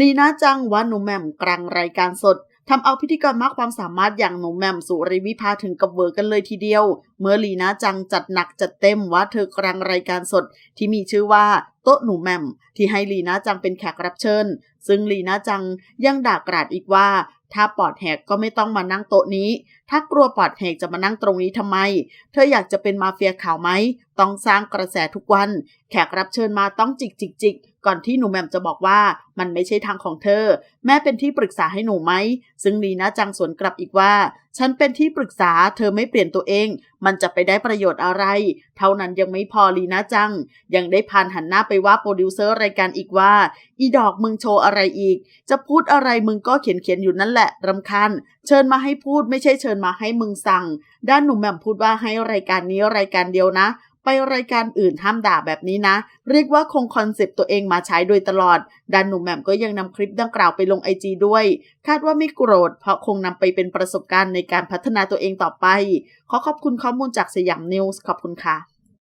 ลีน่าจังว่าหนูแหม่มกลางรายการสดทำเอาพิธีกรมากความสามารถอย่างหนูแหม่มสุริวิภาถึงกับเวอร์กันเลยทีเดียว เมื่อลีน่าจังจัดหนักจัดเต็มว่าเธอกลางรายการสดที่มีชื่อว่า โต๊ะหนูแม่มที่ให้ลีน่าจังเป็นแขกรับเชิญ ซึ่งลีน่าจังยังด่ากราดอีกว่า ถ้าปอดแหกก็ไม่ต้องมานั่งโต๊ะนี้ ถ้ากลัวปอดแหกจะมานั่งตรงนี้ทำไม เธออยากจะเป็นมาเฟียข่าวไหม ต้องสร้างกระแสทุกวัน แขกรับเชิญมาต้องจิกจิกจิกก่อนที่หนูแมมจะบอกว่ามันไม่ใช่ทางของเธอ แม่เป็นที่ปรึกษาให้หนูไหม ซึ่งลีน่าจังสวนกลับอีกว่า ฉันเป็นที่ปรึกษาเธอไม่เปลี่ยนตัวเอง มันจะไปได้ประโยชน์อะไร เท่านั้นยังไม่พอลีนะจัง ยังได้พานหันหน้าไปว่าโปรดิวเซอร์รายการอีกว่า อีดอกมึงโชว์อะไรอีก จะพูดอะไรมึงก็เขียนเขียนๆอยู่นั่นแหละรำคาญเชิญมาให้พูดไม่ใช่เชิญมาให้มึงสั่ง ด้านหนุ่มแหม่มพูดว่าให้รายการนี้รายการเดียวนะ ไปรายการอื่นห้ามด่าแบบนี้นะ เรียกว่าคงคอนเซปต์ตัวเองมาใช้โดยตลอดด้านหนุ่มแหม่มก็ยังนำคลิปดังกล่าวไปลงไอจด้วย คาดว่าไม่โกรธ เพราะคงนำไปเป็นประสบการณ์ในการพัฒนาตัวเองต่อไป ขอขอบคุณข้อมูลจากสยามนิวส์ขอบคุณค่ะ